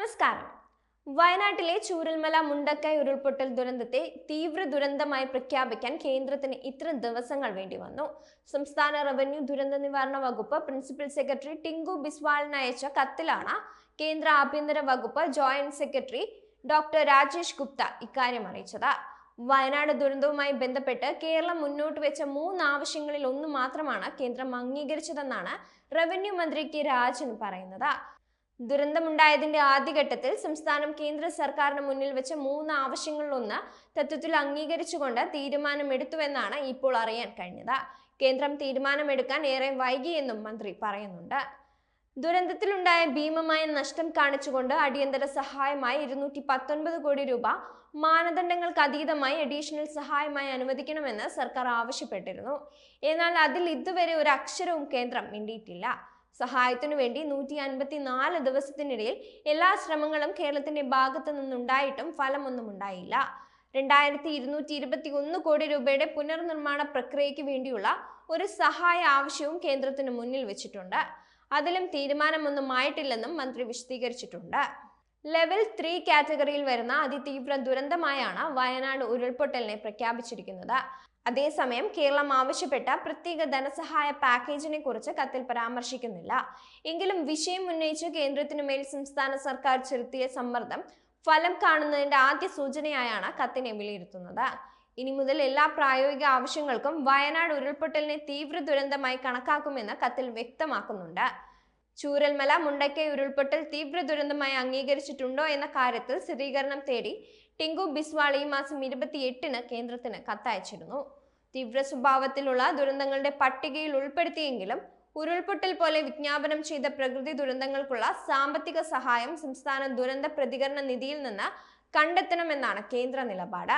നമസ്കാരം. വയനാട്ടിലെ ചൂരൽമല മുണ്ടക്കൈ ഉരുൾപൊട്ടൽ ദുരന്തത്തെ തീവ്ര ദുരന്തമായി പ്രഖ്യാപിക്കാൻ കേന്ദ്രത്തിന് ഇത്ര ദിവസങ്ങൾ വേണ്ടി വന്നു. സംസ്ഥാന റവന്യൂ ദുരന്ത നിവാരണ വകുപ്പ് പ്രിൻസിപ്പൽ സെക്രട്ടറി ടിങ്കു ബിസ്വാളിന് അയച്ച കത്തിലാണ് കേന്ദ്ര ആഭ്യന്തര വകുപ്പ് joint secretary doctor Rajesh Gupta ഇക്കാര്യം അറിയിച്ചത്. വയനാട് ദുരന്തവുമായി ബന്ധപ്പെട്ട് കേരളം മുന്നോട്ട് വെച്ച മൂന്ന് ആവശ്യങ്ങളിൽ ഒന്ന് മാത്രമാണ് കേന്ദ്രം അംഗീകരിച്ചതെന്നാണ് റവന്യൂ മന്ത്രി കെ രാജൻ പറയുന്നത്. ദുരന്തമുണ്ടായതിന്റെ ആദ്യഘട്ടത്തിൽ സംസ്ഥാനം കേന്ദ്ര സർക്കാരിന് മുന്നിൽ വെച്ച മൂന്ന് ആവശ്യങ്ങളിലൊന്ന് തത്വത്തിൽ അംഗീകരിച്ചുകൊണ്ട് തീരുമാനമെടുത്തുവെന്നാണ് ഇപ്പോൾ അറിയാൻ കഴിഞ്ഞത്. കേന്ദ്രം തീരുമാനമെടുക്കാൻ ഏറെ വൈകിയെന്നും മന്ത്രി പറയുന്നുണ്ട്. ദുരന്തത്തിലുണ്ടായ ഭീമമായ നഷ്ടം കാണിച്ചുകൊണ്ട് അടിയന്തര സഹായമായി ഇരുന്നൂറ്റി പത്തൊൻപത് കോടി രൂപ മാനദണ്ഡങ്ങൾക്ക് അതീതമായി അഡീഷണൽ സഹായമായി അനുവദിക്കണമെന്ന് സർക്കാർ ആവശ്യപ്പെട്ടിരുന്നു. എന്നാൽ അതിൽ ഇതുവരെ ഒരു അക്ഷരവും കേന്ദ്രം മിണ്ടിയിട്ടില്ല. സഹായത്തിനു വേണ്ടി നൂറ്റി അൻപത്തി നാല് ദിവസത്തിനിടയിൽ എല്ലാ ശ്രമങ്ങളും കേരളത്തിന്റെ ഭാഗത്തു നിന്നുണ്ടായിട്ടും ഫലമൊന്നും ഉണ്ടായില്ല. രണ്ടായിരത്തി ഇരുന്നൂറ്റി ഇരുപത്തി ഒന്ന് കോടി രൂപയുടെ പുനർനിർമ്മാണ പ്രക്രിയയ്ക്ക് വേണ്ടിയുള്ള ഒരു സഹായ ആവശ്യവും കേന്ദ്രത്തിന് മുന്നിൽ വെച്ചിട്ടുണ്ട്. അതിലും തീരുമാനമൊന്നും ആയിട്ടില്ലെന്നും മന്ത്രി വിശദീകരിച്ചിട്ടുണ്ട്. ലെവൽ ത്രീ കാറ്റഗറിയിൽ വരുന്ന അതിതീവ്ര ദുരന്തമായാണ് വയനാട് ഉരുൾപൊട്ടലിനെ പ്രഖ്യാപിച്ചിരിക്കുന്നത്. അതേസമയം കേരളം ആവശ്യപ്പെട്ട പ്രത്യേക ധനസഹായ പാക്കേജിനെ കുറിച്ച് കത്തിൽ പരാമർശിക്കുന്നില്ല. എങ്കിലും വിഷയം ഉന്നയിച്ച് കേന്ദ്രത്തിനു മേൽ സംസ്ഥാന സർക്കാർ ചെലുത്തിയ സമ്മർദ്ദം ഫലം കാണുന്നതിന്റെ ആദ്യ സൂചനയായാണ് കത്തിനെ വിലയിരുത്തുന്നത്. ഇനി മുതൽ എല്ലാ പ്രായോഗിക ആവശ്യങ്ങൾക്കും വയനാട് ഉരുൾപൊട്ടലിനെ തീവ്ര ദുരന്തമായി കണക്കാക്കുമെന്ന് കത്തിൽ വ്യക്തമാക്കുന്നുണ്ട്. ചൂരൽമല മുണ്ടക്കൈ ഉരുൾപൊട്ടൽ തീവ്ര ദുരന്തമായി അംഗീകരിച്ചിട്ടുണ്ടോ എന്ന കാര്യത്തിൽ സ്ഥിരീകരണം തേടി ടിങ്കു ബിസ്വാളി ഈ മാസം ഇരുപത്തിയെട്ടിന് കേന്ദ്രത്തിന് കത്തയച്ചിരുന്നു. തീവ്ര സ്വഭാവത്തിലുള്ള ദുരന്തങ്ങളുടെ പട്ടികയിൽ ഉൾപ്പെടുത്തിയെങ്കിലും ഉരുൾപൊട്ടൽ പോലെ വിജ്ഞാപനം ചെയ്ത പ്രകൃതി ദുരന്തങ്ങൾക്കുള്ള സാമ്പത്തിക സഹായം സംസ്ഥാന ദുരന്ത പ്രതികരണ നിധിയിൽ നിന്ന് കണ്ടെത്തണമെന്നാണ് കേന്ദ്ര നിലപാട്.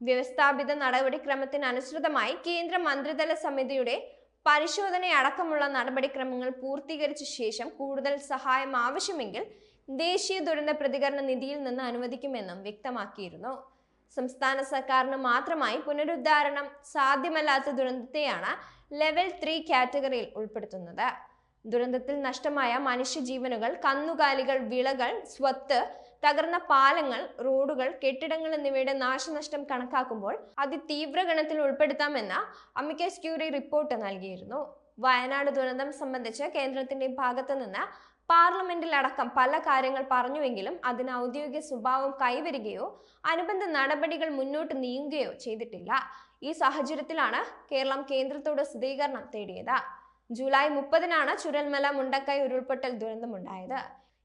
വ്യവസ്ഥാപിത നടപടിക്രമത്തിനനുസൃതമായി കേന്ദ്ര മന്ത്രിതല സമിതിയുടെ പരിശോധനയടക്കമുള്ള നടപടിക്രമങ്ങൾ പൂർത്തീകരിച്ച ശേഷം കൂടുതൽ സഹായം ആവശ്യമെങ്കിൽ ദേശീയ ദുരന്ത പ്രതികരണ നിധിയിൽ നിന്ന് അനുവദിക്കുമെന്നും വ്യക്തമാക്കിയിരുന്നു. സംസ്ഥാന സർക്കാരിന് മാത്രമായി പുനരുദ്ധാരണം സാധ്യമല്ലാത്ത ദുരന്തത്തെയാണ് ലെവൽ ത്രീ കാറ്റഗറിയിൽ ഉൾപ്പെടുത്തുന്നത്. ദുരന്തത്തിൽ നഷ്ടമായ മനുഷ്യജീവനുകൾ കന്നുകാലികൾ വിളകൾ സ്വത്ത് തകർന്ന പാലങ്ങൾ റോഡുകൾ കെട്ടിടങ്ങൾ എന്നിവയുടെ നാശനഷ്ടം കണക്കാക്കുമ്പോൾ അതിതീവ്ര ഗണത്തിൽ ഉൾപ്പെടുത്താമെന്ന അമിക്കസ് ക്യൂറി റിപ്പോർട്ട് നൽകിയിരുന്നു. വയനാട് ദുരന്തം സംബന്ധിച്ച് കേന്ദ്രത്തിന്റെ ഭാഗത്തു നിന്ന് പാർലമെന്റിൽ അടക്കം പല കാര്യങ്ങൾ പറഞ്ഞുവെങ്കിലും അതിന് ഔദ്യോഗിക സ്വഭാവം കൈവരികയോ അനുബന്ധ നടപടികൾ മുന്നോട്ട് നീങ്ങുകയോ ചെയ്തിട്ടില്ല. ഈ സാഹചര്യത്തിലാണ് കേരളം കേന്ദ്രത്തോട് സ്ഥിരീകരണം തേടിയത്. ജൂലൈ മുപ്പതിനാണ് ചുരൽമല മുണ്ടക്കൈ ഉരുൾപൊട്ടൽ ദുരന്തമുണ്ടായത്.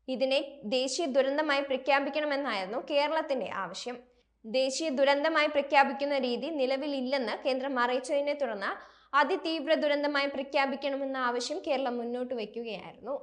ഇതിനെ ദേശീയ ദുരന്തമായി പ്രഖ്യാപിക്കണമെന്നായിരുന്നു കേരളത്തിന്റെ ആവശ്യം. ദേശീയ ദുരന്തമായി പ്രഖ്യാപിക്കുന്ന രീതി നിലവിലില്ലെന്ന് കേന്ദ്രം അറിയിച്ചതിനെ തുടർന്ന് അതിതീവ്ര ദുരന്തമായി പ്രഖ്യാപിക്കണമെന്ന ആവശ്യം കേരളം മുന്നോട്ട് വയ്ക്കുകയായിരുന്നു.